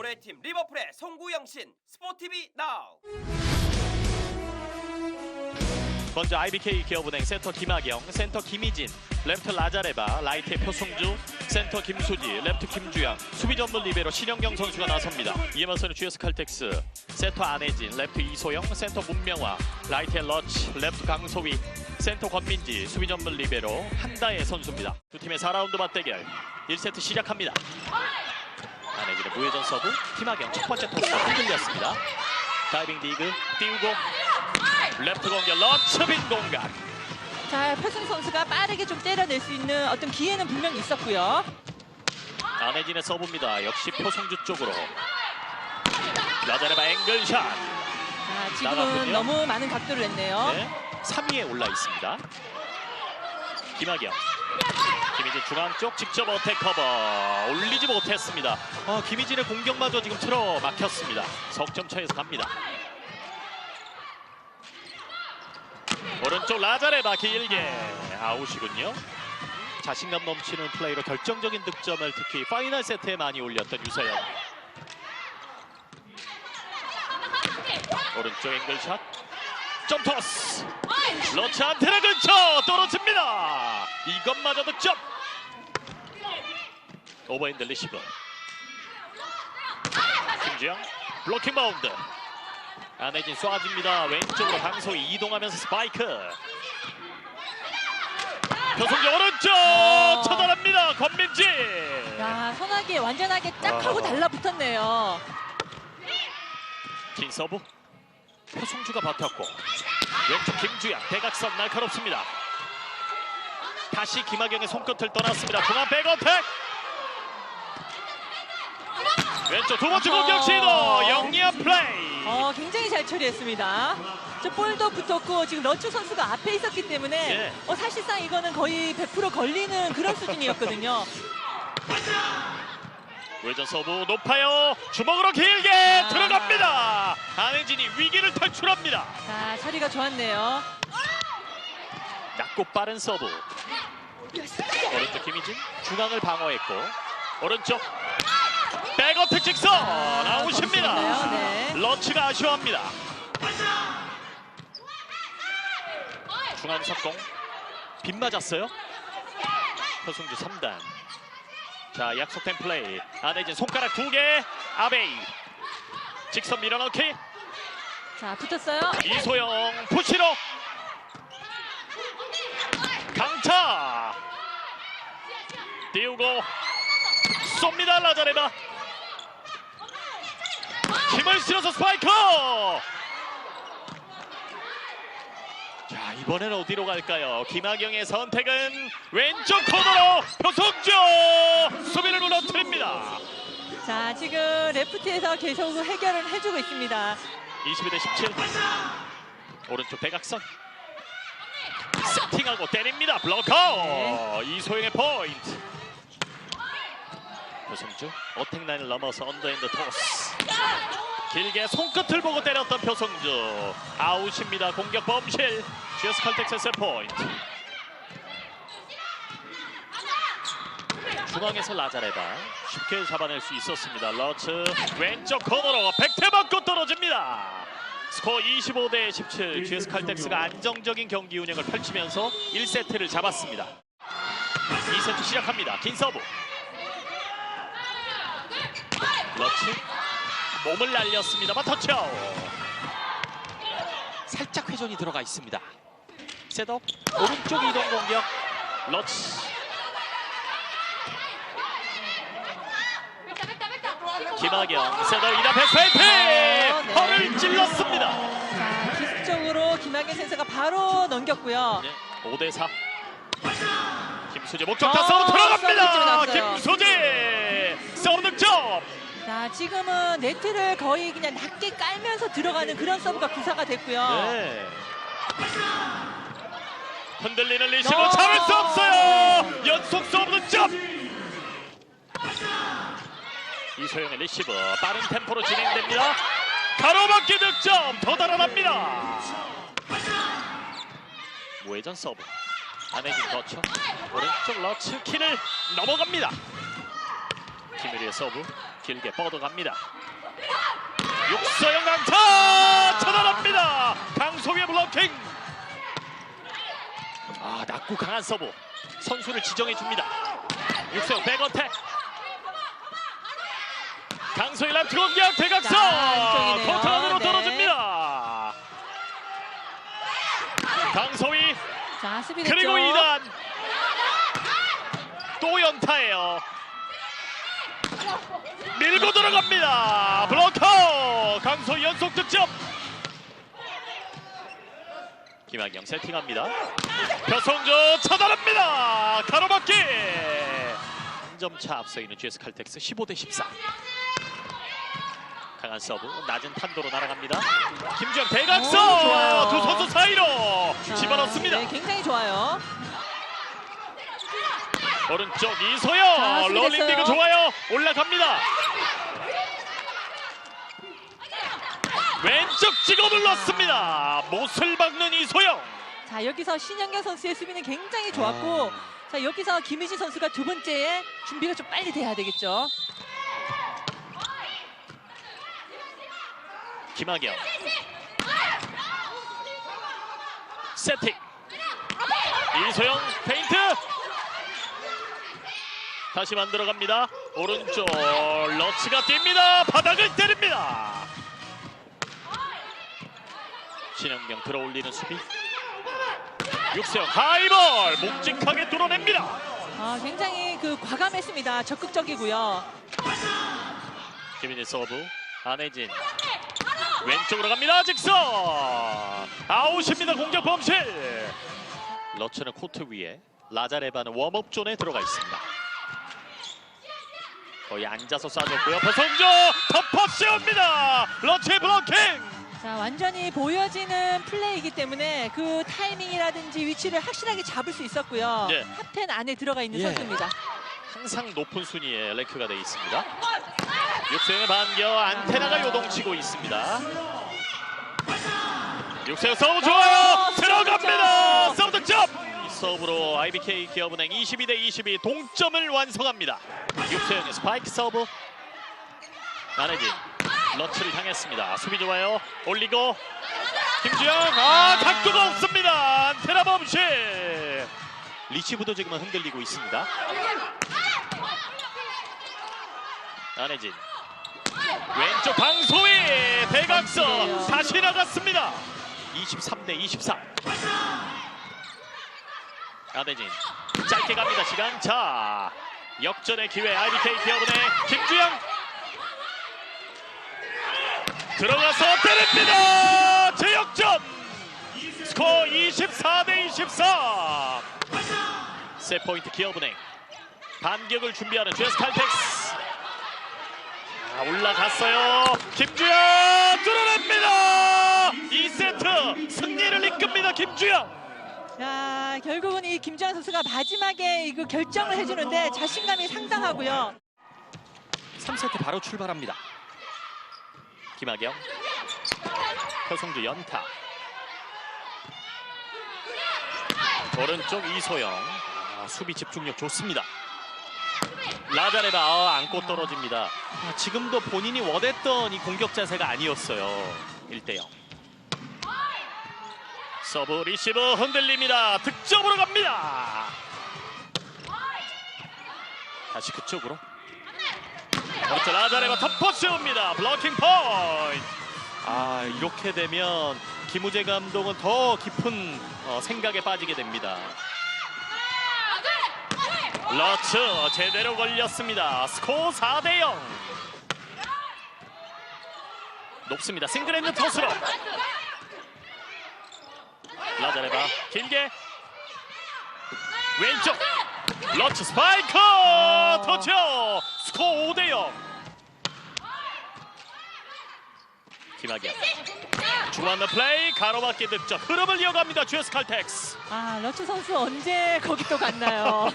올해 팀 리버풀의 송구 영신 스포티비 나우. 먼저 IBK 기업은행 센터 김학영, 센터 김희진, 레프트 라자레바, 라이트의 표송주, 센터 김수지, 레프트 김주영, 수비 전문 리베로 신영경 선수가 나섭니다. 이에 맞서는 GS 칼텍스, 센터 안혜진, 레프트 이소영, 센터 문명화, 라이트의 러치, 레프트 강소희, 센터 권민지, 수비 전문 리베로 한다의 선수입니다. 두 팀의 4라운드 맞대결 1세트 시작합니다. 무회전 서브, 김학영 첫 번째 토스 흔들렸습니다. 다이빙 디그 띄우고 레프트 공격 러츠 빈 공간 자, 표승 선수가 빠르게 좀 때려낼 수 있는 어떤 기회는 분명히 있었고요. 안혜진의 서브입니다. 역시 표성주 쪽으로 라자레바 앵글샷 자, 지금은 나갔군요. 너무 많은 각도를 냈네요. 네, 3위에 올라 있습니다. 김학영 김희진 중앙 쪽 직접 어택 커버 올리지 못했습니다. 아, 김희진의 공격마저 지금 틀어 막혔습니다. 석점 차에서 갑니다. 오른쪽 라자레바 길게 아웃이군요. 자신감 넘치는 플레이로 결정적인 득점을 특히 파이널 세트에 많이 올렸던 유서연. 오른쪽 앵글샷 점토스 안테나 근처 떨어집니다. 이것마저 득점. 오버핸드 리시버. 김주영 블로킹 바운드. 안혜진 쏴줍니다. 왼쪽으로 강소희 이동하면서 스파이크. 표성기 오른쪽 처단합니다. 권민지. 야, 손아귀에 완전하게 짝 하고 아. 달라붙었네요. 긴 서브. 표성주가 버텼고 왼쪽 김주영 대각선 날카롭습니다. 다시 김학영의 손끝을 떠났습니다. 중앙 백어택. 왼쪽 두 번째 공격 시도 영리한 플레이. 어, 굉장히 잘 처리했습니다. 저 볼도 붙었고 지금 러츠 선수가 앞에 있었기 때문에 예. 어, 사실상 이거는 거의 100% 걸리는 그런 수준이었거든요. 외전 서브 높아요. 주먹으로 길게 들어갑니다. 안혜진이 위기를 탈출합니다. 자, 처리가 좋았네요. 낮고 빠른 서브. 오른쪽 김희진 중앙을 방어했고 오른쪽 백어택 직선 아웃입니다. 좋네요. 네. 러치가 아쉬워합니다. 중앙 석공 빗 맞았어요. 표승주 3단. 자 약속된 플레이 안혜진 손가락 두 개 아베이 직선 밀어넣기 자, 붙었어요. 이소영 푸시로 강타 띄우고 쏩니다 라자레바 힘을 실어서 스파이커 자 이번엔 어디로 갈까요? 김학영의 선택은 왼쪽 코너로 표성주 수비를 무너뜨립니다. 자, 지금 레프트에서 계속 해결을 해주고 있습니다. 22 대 17 오른쪽 대각선. 세팅하고 때립니다. 블로커! 네. 이소영의 포인트 표성주. 어택 라인을 넘어서 언더핸드 토스. 길게 손끝을 보고 때렸던 표성주. 아웃입니다. 공격 범실. GS 칼텍스의 포인트. 중앙에서 라자레바 쉽게 잡아낼 수 있었습니다. 러츠 왼쪽 코너로 백태 맞고 떨어집니다. 스코어 25대 17 GS 칼텍스가 안정적인 경기 운영을 펼치면서 1세트를 잡았습니다. 2세트 시작합니다. 긴 서브 러츠 몸을 날렸습니다만 터치아웃. 살짝 회전이 들어가 있습니다. 셋업. 오른쪽 이동 공격. 러츠 김학영 셋업. 이다 백페인트 네. 허를 찔렀습니다. 자, 기습적으로 김학현 선수가 바로 넘겼고요. 5대 4 김수지 목적타 어, 서브 서브 들어갑니다 득점 자, 지금은 네트를 거의 그냥 낮게 깔면서 들어가는 그런 서브가 구사가 됐고요. 네. 흔들리는 리시브 어. 잡을 수 없어요. 연속 서브 득점. 이소영의 리시브 빠른 템포로 진행됩니다. 가로막기 득점 더 달아납니다. 무회전 서브 안혜진 거쳐 오른쪽 러츠 키를 넘어갑니다. 김유리의 서브 길게 뻗어갑니다. 육서영 강타 차단합니다. 강소희의 블로킹. 아 낮고 강한 서브 선수를 지정해 줍니다. 육서영 백어택. 강소희 람트 공격 대각선. 코트 안으로 네. 떨어집니다. 강소희. 그리고 2단 또 연타예요. 밀고 들어갑니다. 블로커 강소 연속 득점. 김학영 세팅합니다. 표성조 차단합니다. 가로막기. 한 점 차 앞서 있는 GS 칼텍스 15 대 14. 강한 서브 낮은 탄도로 날아갑니다. 김주영 대각선 오, 좋아요. 두 선수 사이로 자, 집어넣습니다. 네, 굉장히 좋아요. 오른쪽 자, 이소영 수비됐어요. 롤링디그 좋아요 올라갑니다 왼쪽 찍어 눌렀습니다. 못을 박는 이소영. 자, 여기서 신영경 선수의 수비는 굉장히 좋았고 자, 여기서 김희지 선수가 두 번째에 준비가 좀 빨리 돼야 되겠죠. 김학영. 세팅. 이소영 페인트. 다시 만들어갑니다. 오른쪽 러치가 뜁니다. 바닥을 때립니다 신영경 들어올리는 수비. 육세영 하이볼! 묵직하게 뚫어냅니다. 아, 굉장히 그 과감했습니다. 적극적이고요. 김민희 서브 안혜진. 왼쪽으로 갑니다 직선! 아웃입니다 공격 범실! 러츠는 코트 위에 라자레바는 웜업 존에 들어가 있습니다. 거의 앉아서 쏴줬고요. 배성조 덮어 씌웁니다. 러츠의 블로킹 자, 완전히 보여지는 플레이이기 때문에 그 타이밍이라든지 위치를 확실하게 잡을 수 있었고요. 네. 탑10 안에 들어가 있는 예. 선수입니다. 항상 높은 순위에 랭크가 되어 있습니다 육세영의 반겨 안테나가 요동치고 있습니다 육세영 서브 좋아요 어, 들어갑니다. 서브 득점 이 서브로 IBK 기업은행 22대 22 동점을 완성합니다 육세영의 스파이크 서브 안혜진 러츠를 향했습니다. 수비 좋아요. 올리고. 김주영. 아 각도가 없습니다. 범실. 리치브도 지금은 흔들리고 있습니다. 안혜진. 왼쪽 방소희. 대각선. 다시 나갔습니다. 23대 24 안혜진. 짧게 갑니다. 시간 자 역전의 기회. IBK 기업은의 김주영 들어가서 때립니다 제 역전 스코어 24 대 24 세포인트 기업은행 반격을 준비하는 GS 칼텍스 아, 올라갔어요. 김주영 뚫어냅니다. 2세트 승리를 이끕니다. 김주영. 자, 결국은 이 김주환 선수가 마지막에 이거 결정을 해주는데 자신감이 상당하고요. 3세트 바로 출발합니다. 김학영, 표성주 연타. 오른쪽 이소영. 아, 수비 집중력 좋습니다. 라자레바 아, 안고 떨어집니다. 아, 지금도 본인이 원했던 이 공격 자세가 아니었어요. 1대0. 서브 리시브 흔들립니다. 득점으로 갑니다. 다시 그쪽으로. 오른쪽 라자레바 덮어 세웁니다. 블로킹 포인트. 아 이렇게 되면 김우재 감독은 더 깊은 어, 생각에 빠지게 됩니다. 러츠 제대로 걸렸습니다. 스코어 4대 0. 높습니다. 싱글핸드 토스로. 라자레바 길게 왼쪽 러츠 스파이커 터쳐 스코어 5대 0. 김학영 중앙의 플레이 가로막기 득점 흐름을 이어갑니다. GS 칼텍스. 아, 러츠 선수 언제 거기 또 갔나요?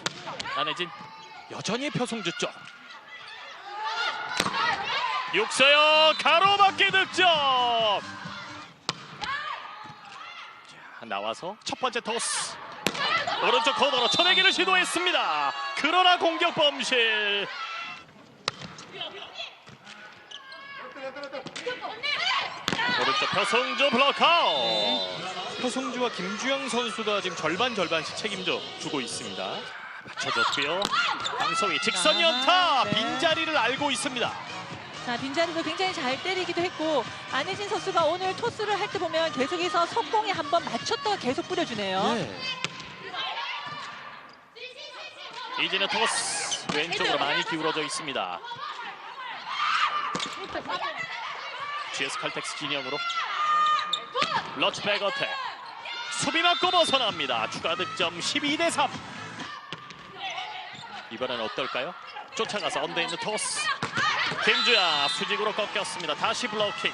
안혜진 여전히 표성주 쪽 육서영 가로막기 득점 자, 나와서 첫 번째 토스 오른쪽 코너로 쳐내기를 시도했습니다. 그러나 공격 범실. 오른쪽 표성주 블록아웃. 표성주와 김주영 선수가 지금 절반 절반씩 책임져 주고 있습니다. 맞춰줬고요. 강소희 직선 연타 네. 빈자리를 알고 있습니다. 자, 빈자리도 굉장히 잘 때리기도 했고 안혜진 선수가 오늘 토스를 할 때 보면 계속해서 석공에 한번 맞췄다가 계속 뿌려주네요. 네. 이진의 토스 왼쪽으로 많이 기울어져 있습니다. GS 칼텍스 진영으로 러치백 어택 수비 맞고 벗어납니다. 추가 득점 12 대 3. 이번엔 어떨까요? 쫓아가서 언더 있는 토스 김주야 수직으로 꺾였습니다. 다시 블로킹.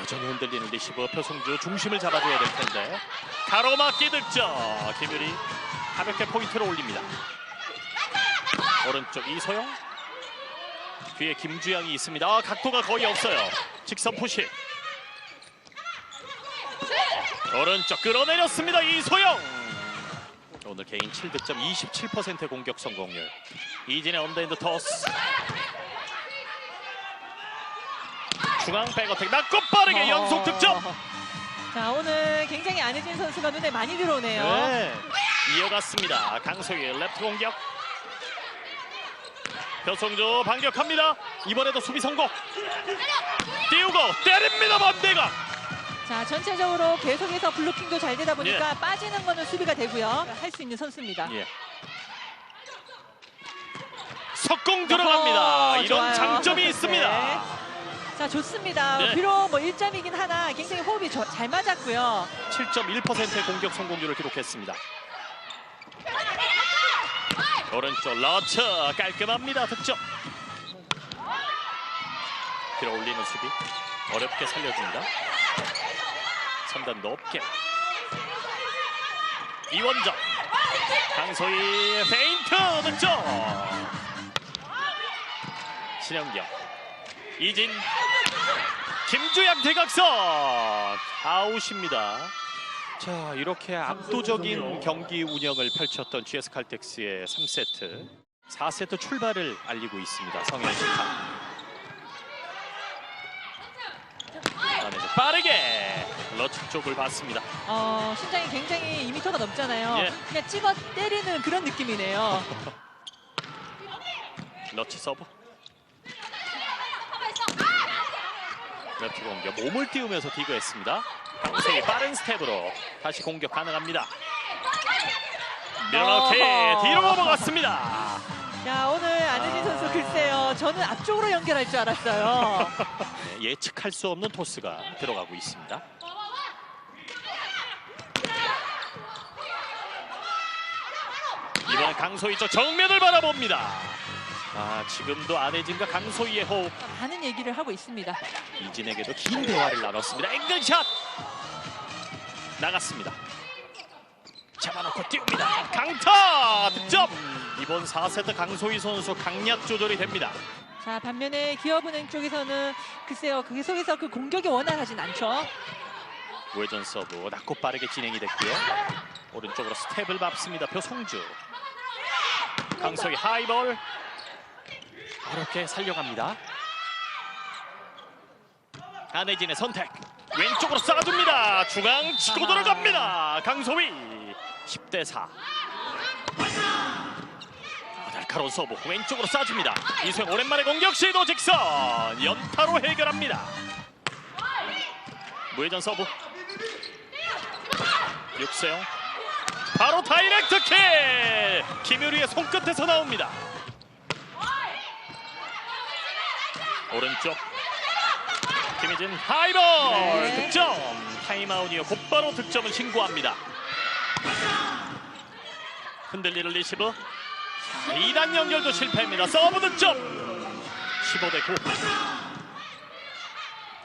여전히 흔들리는 리시브 표성주 중심을 잡아줘야 될 텐데 가로막기 득점 김유리 가볍게 포인트를 올립니다. 오른쪽 이소영 뒤에 김주영이 있습니다. 아, 각도가 거의 없어요. 직선 푸시 오른쪽 끌어내렸습니다. 이소영 오늘 개인 7득점 27%의 공격 성공률 이진의 언더핸드 토스 중앙 백어택 낮고 빠르게 어. 연속 득점 자, 오늘 굉장히 안혜진 선수가 눈에 많이 들어오네요. 네. 이어갔습니다. 강소희 랩트 공격. 표성주 반격합니다. 이번에도 수비 성공. 띄우고 때립니다. 반대가. 자, 전체적으로 계속해서 블로킹도 잘 되다 보니까 예. 빠지는 거는 수비가 되고요. 할 수 있는 선수입니다. 예. 석공 들어갑니다. 어허, 이런 좋아요. 장점이 네. 있습니다. 자, 좋습니다. 네. 비록 뭐 1점이긴 하나 굉장히 호흡이 저- 잘 맞았고요. 7.1%의 공격 성공률을 기록했습니다. 오른쪽 러처 깔끔합니다. 득점. 들어 올리는 수비 어렵게 살려줍니다. 3단 높게 이원정 강소희 페인트 득점. 신영경 이진 김주양 대각선 아웃입니다. 자 이렇게 압도적인 경기 운영을 펼쳤던 GS 칼텍스의 3세트 4세트 출발을 알리고 있습니다. 성현. 안에서 빠르게 러츠 쪽을 봤습니다. 어, 신장이 굉장히 2m가 넘잖아요. 예. 그냥 찍어 때리는 그런 느낌이네요. 러츠 서브. 러츠 공격 몸을 띄우면서 디그했습니다. 강세희 빠른 스텝으로 다시 공격 가능합니다. 이렇게. 뒤로 넘어갔습니다. 자, 오늘 안혜진 선수 글쎄요. 저는 앞쪽으로 연결할 줄 알았어요. 네, 예측할 수 없는 토스가 들어가고 있습니다. 이번엔 강소희 쪽 정면을 바라봅니다. 아 지금도 안혜진과 강소희의 호흡 많은 얘기를 하고 있습니다. 이진에게도 긴 대화를 나눴습니다. 앵글샷 나갔습니다. 잡아놓고 띄웁니다. 강타 득점. 이번 4세트 강소희 선수 강약 조절이 됩니다. 자, 반면에 기업은행 쪽에서는 글쎄요. 그 속에서 그 공격이 원활하진 않죠. 우회전 서브 낮고 빠르게 진행이 됐고요. 오른쪽으로 스텝을 밟습니다. 표송주. 강소희 하이볼. 어렵게 살려갑니다. 안혜진의 선택. 왼쪽으로 쏴줍니다. 중앙 치고. 들어갑니다. 강소희 10대 4. 날카로운 서브 왼쪽으로 쏴줍니다. 이소영 오랜만에 공격 시도 직선 연타로 해결합니다. 무회전 서브 육세영 바로 다이렉트 킥 김유리의 손끝에서 나옵니다 오른쪽. 김희진 하이볼! 네. 득점! 타임아웃이어 곧바로 득점을 신고합니다. 흔들리는 리시브. 2단 연결도 실패입니다. 서브 득점! 15대 9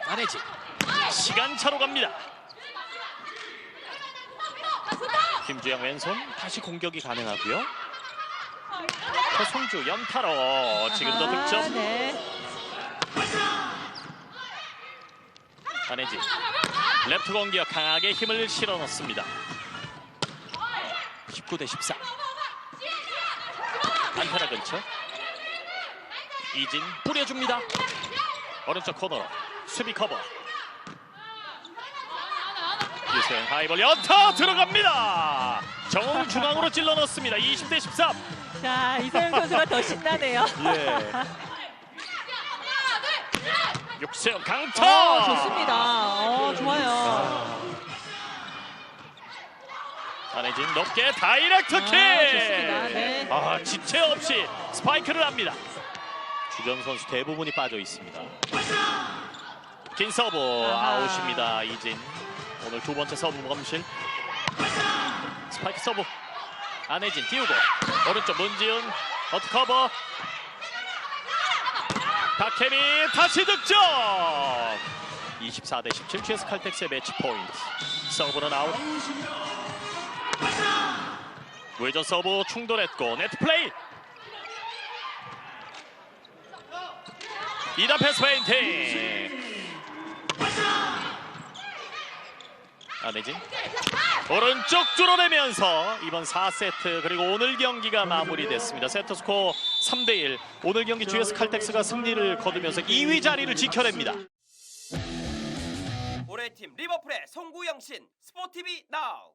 안혜지 시간차로 갑니다. 김주영 왼손. 다시 공격이 가능하고요. 손주 연타로 지금도 아, 득점. 네. 안혜지 랩트 공격 강하게 힘을 실어 넣습니다. 19대 14 안타라 근처 이진 뿌려줍니다. 오른쪽 코너로 수비 커버. 유세영 하이볼 연타 들어갑니다. 정중앙으로 찔러 넣습니다. 20대 13. 자, 이소영 선수가 더 신나네요. 예. 육세영 강타. 어, 좋습니다. 어, 좋아요. 안혜진 높게 다이렉트 킥. 아, 좋습니다. 네. 아, 지체 없이 스파이크를 합니다. 주전 선수 대부분이 빠져 있습니다. 긴 서브 아하. 아웃입니다. 이진 오늘 두 번째 서브 범실. 스파이크 서브 안혜진 띄우고 오른쪽 문지훈 어트 커버 박혜미 다시 득점. 24대 17 GS 칼텍스의 매치 포인트. 서브는 아웃. 외전 서브 충돌했고 네트 플레이. 2단 패스 페인팅. 안혜진 오른쪽 뚫어내면서 이번 4세트 그리고 오늘 경기가 마무리됐습니다. 세트 스코어 3대1 오늘 경기 GS 칼텍스가 승리를 거두면서 2위 자리를 지켜냅니다. 올해 팀 리버풀의 송구영신 스포티비 나우